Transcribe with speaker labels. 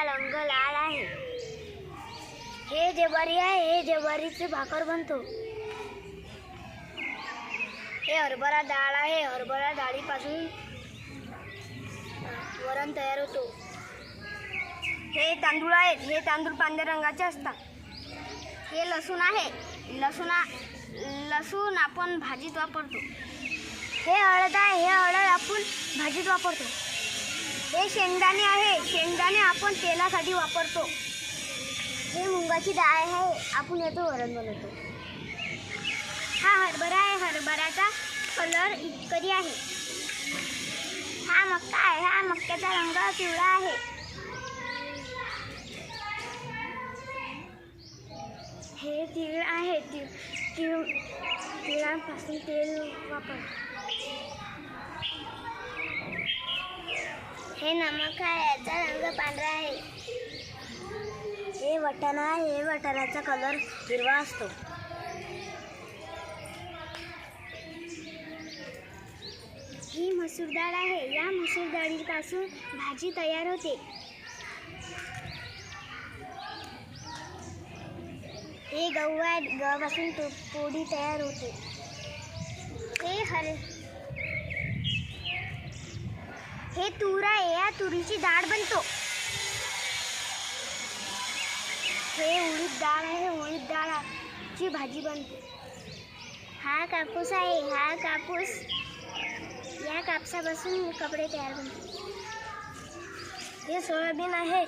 Speaker 1: मटकीचा रंग लाल आहे. हे जेवारी आहे हे जेवारीचे भाकर बनतो. हे हरभरा डाळ आहे हरभरा डाळीपासून वरण तयार होतो. हे तांदूळ आहेत हे तांदूळ पांढऱ्या रंगाचे असतात. हे लसूण आहे. लसूणा लसूण आपण भाजीत वापरतो. हे हळद आहे हे हळद आपण भाजीत वापरतो. हे शेंगदाणे आहे. शेंगदाणे आपण तेलासाठी वापरतो. हे मुंगाची डाळ आहे. आपण याचं वरण बनवतो. हा हरभरा आहे. हरभऱ्याचा कलर इतकरी आहे. हा मक्का आहे. हा मक्क्याचा रंग पिवळा आहे. हे तीळ आहे. तीळ तीळ तिळापासून तेल वापर हे नमक आहे याचा रंग पांढरा आहे. हे वटाणा आहे हे वटाण्याचा कलर हिरवा असतो. ही मसूर डाळ आहे या मसूर डाळीपासून भाजी तयार होते. हे गहू आहे गव्हापासून तो पोळी तयार होते. हे हर हे तूर आहे या तुरीची डाळ बनतो. हे उडीद डाळ आहे उडीद डाळची भाजी बनते. हा कापूस आहे हा कापूस. या कापसापासून कपडे तयार बनते हे सोयाबीन आहे.